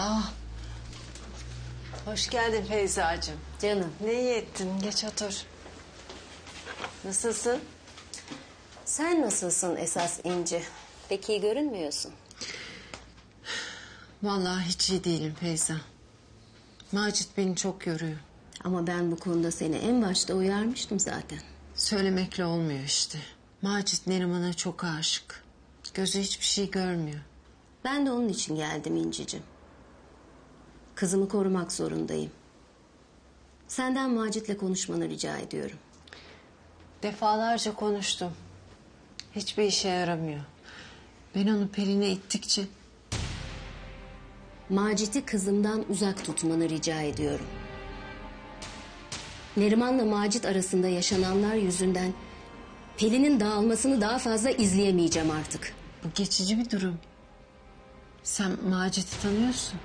Ah. Hoş geldin Feyza'cığım. Canım Ne iyi ettin? Geç otur. Nasılsın? sen nasılsın esas İnci? Pek iyi görünmüyorsun. Vallahi hiç iyi değilim Feyza. Macit beni çok yoruyor. Ama ben bu konuda seni en başta uyarmıştım zaten. Söylemekle olmuyor işte. Macit Neriman'a çok aşık. Gözü hiçbir şey görmüyor. Ben de onun için geldim İnci'cim. Kızımı korumak zorundayım. Senden Macit'le konuşmanı rica ediyorum. Defalarca konuştum. Hiçbir işe yaramıyor. Ben onu Pelin'e ittikçe Macit'i kızımdan uzak tutmanı rica ediyorum. Neriman'la Macit arasında yaşananlar yüzünden Pelin'in dağılmasını daha fazla izleyemeyeceğim artık. bu geçici bir durum. Sen Macit'i tanıyorsun.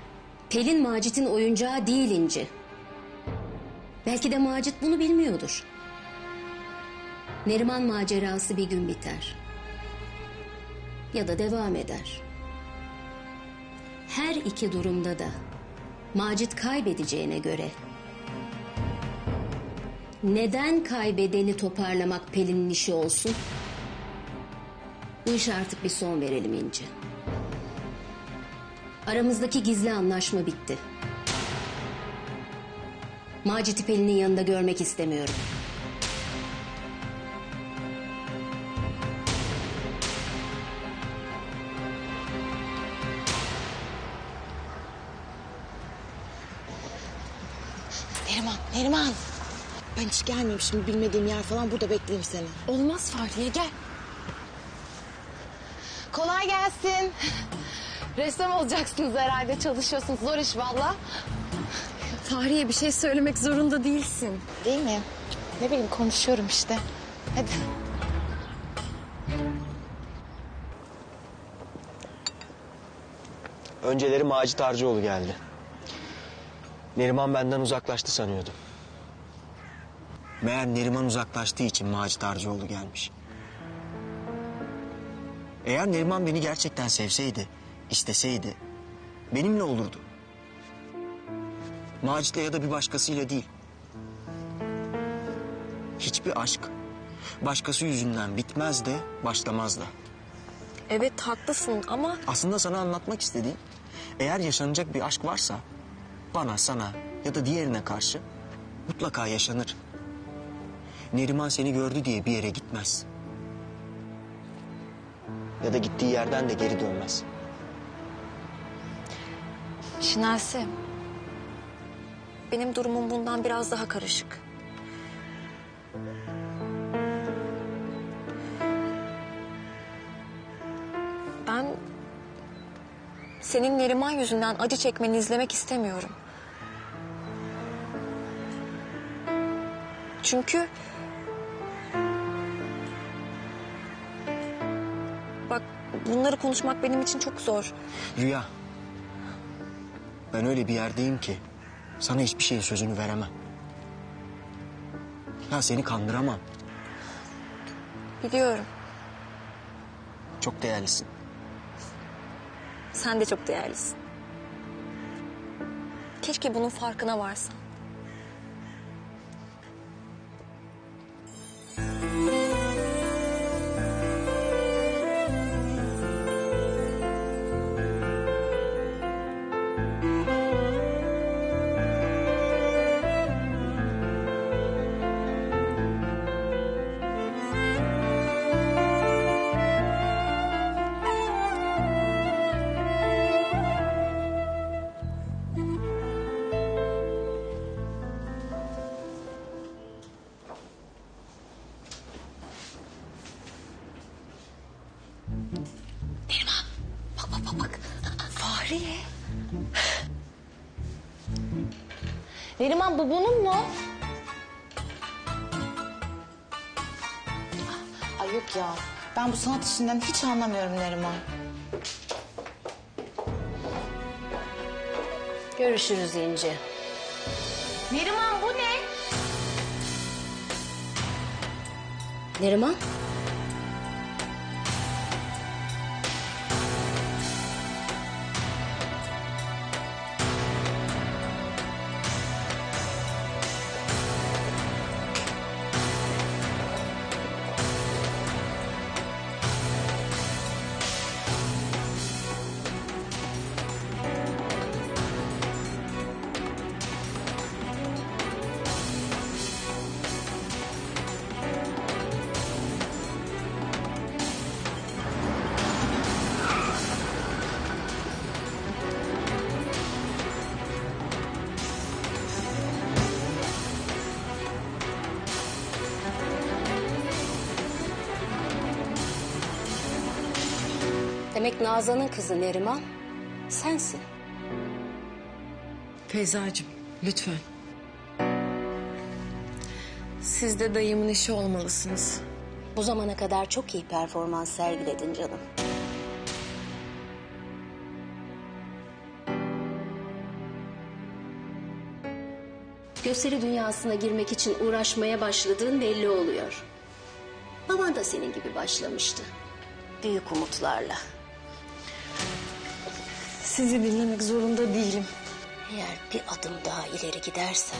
Pelin Macit'in oyuncağı değil İnci. Belki de Macit bunu bilmiyordur. Neriman macerası bir gün biter. Ya da devam eder. Her iki durumda da Macit kaybedeceğine göre neden kaybedeni toparlamak Pelin'in işi olsun? Bu işe artık bir son verelim İnci. Aramızdaki gizli anlaşma bitti. Macit'i Pelin'in yanında görmek istemiyorum. Neriman, Neriman. Ben hiç gelmeyeyim şimdi bilmediğim yer falan burada bekleyeyim seni. Olmaz Fahriye gel. Kolay gelsin. Ressam olacaksınız herhalde çalışıyorsunuz. Zor iş valla. Fahriye bir şey söylemek zorunda değilsin. Değil mi? Ne bileyim konuşuyorum işte. Hadi. Önceleri Macit Arcıoğlu geldi. Neriman benden uzaklaştı sanıyordum. Meğer Neriman uzaklaştığı için Macit Arcıoğlu gelmiş. Eğer Neriman beni gerçekten sevseydi, isteseydi benimle olurdu. Macit'le ya da bir başkasıyla değil. Hiçbir aşk başkası yüzünden bitmez de başlamaz da. Evet haklısın ama Aslında sana anlatmak istediğim eğer yaşanacak bir aşk varsa bana, sana ya da diğerine karşı mutlaka yaşanır. Neriman seni gördü diye bir yere gitmez. Ya da gittiği yerden de geri dönmez. Şinasi. Benim durumum bundan biraz daha karışık. Ben senin Neriman yüzünden acı çekmeni izlemek istemiyorum. Çünkü bak bunları konuşmak benim için çok zor. Rüya. Ben öyle bir yerdeyim ki sana hiçbir şeyin sözünü veremem. Ya seni kandıramam. Biliyorum. Çok değerlisin. Sen de çok değerlisin. Keşke bunun farkına varsan. Neriman bu bunun mu? Ay yok ya. Ben bu sanat işinden hiç anlamıyorum Neriman. Görüşürüz İnci. Neriman bu ne? Neriman? Demek Nazan'ın kızı Neriman sensin. Feyzacığım lütfen. Siz de dayımın işi olmalısınız. Bu zamana kadar çok iyi performans sergiledin canım. Gösteri dünyasına girmek için uğraşmaya başladığın belli oluyor. Baban da senin gibi başlamıştı. Büyük umutlarla. Sizi dinlemek zorunda değilim. Eğer bir adım daha ileri gidersen...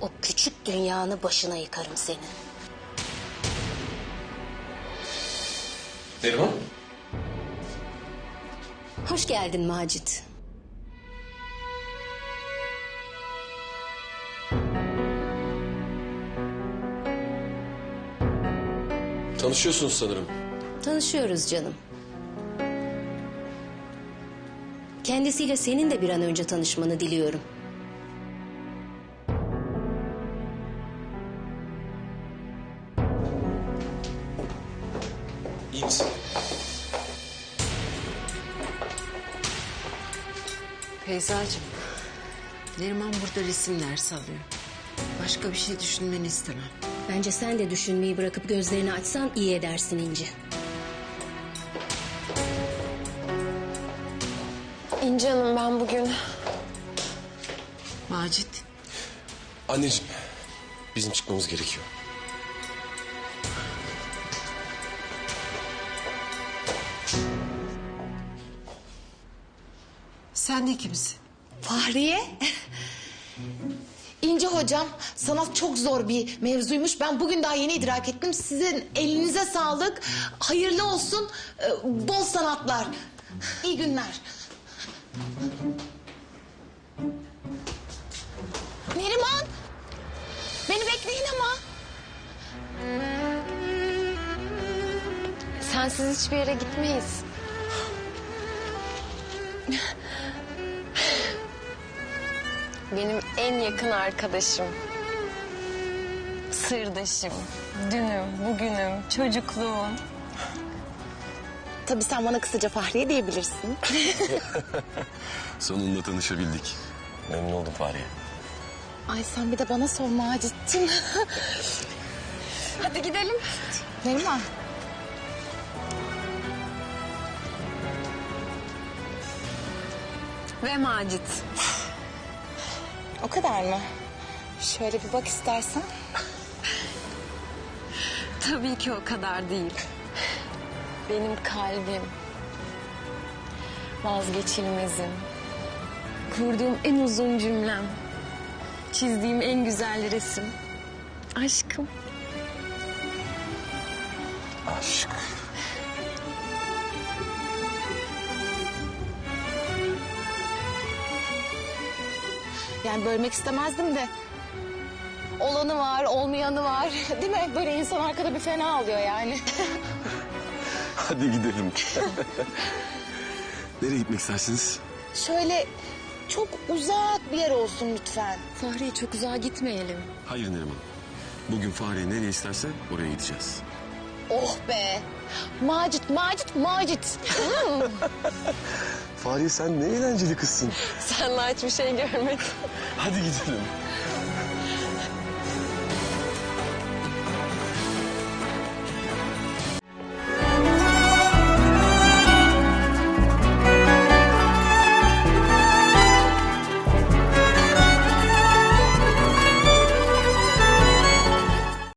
O küçük dünyanı başına yıkarım senin. Neriman? Hoş geldin Macit. Tanışıyorsunuz sanırım. Tanışıyoruz canım. Kendisiyle senin de bir an önce tanışmanı diliyorum. İyi misin? Feyzacığım. Neriman burada resim dersi alıyor. Başka bir şey düşünmeni istemem. Bence sen de düşünmeyi bırakıp gözlerini açsan iyi edersin İnci. İnci Hanım ben bugün... Macit. Anneciğim, bizim çıkmamız gerekiyor. Sen de kimsin? Fahriye. İnce hocam sanat çok zor bir mevzuymuş. Ben bugün daha yeni idrak ettim. Sizin elinize sağlık. Hayırlı olsun. Ee, Bol sanatlar. İyi günler. Neriman. Beni bekleyin ama. Sensiz hiçbir yere gitmeyiz. Benim en yakın arkadaşım. Sırdaşım. Dünüm, bugünüm, çocukluğum. Tabii sen bana kısaca Fahriye diyebilirsin. Sonunda tanışabildik. Memnun oldum Fahriye. Ay sen bir de bana sor Macit'cim. Hadi gidelim. Neriman. Ve Macit. O kadar mı? Şöyle bir bak istersen. Tabii ki o kadar değil. Benim kalbim. Vazgeçilmezim. Kurduğum en uzun cümlem. Çizdiğim en güzel resim. Aşkım. Aşk. Yani bölmek istemezdim de. Olanı var, olmayanı var. Değil mi? Böyle insan arkada bir fena oluyor yani. Hadi gidelim. Nereye gitmek istersiniz? Şöyle çok uzak bir yer olsun lütfen. Fahriye çok uzağa gitmeyelim. Hayır Neriman. Bugün Fahriye nereye isterse oraya gideceğiz. Oh be. Macit, Macit, Macit. Fahriye sen ne eğlenceli kızsın. Senle hiçbir şey görmedim. Hadi gidelim.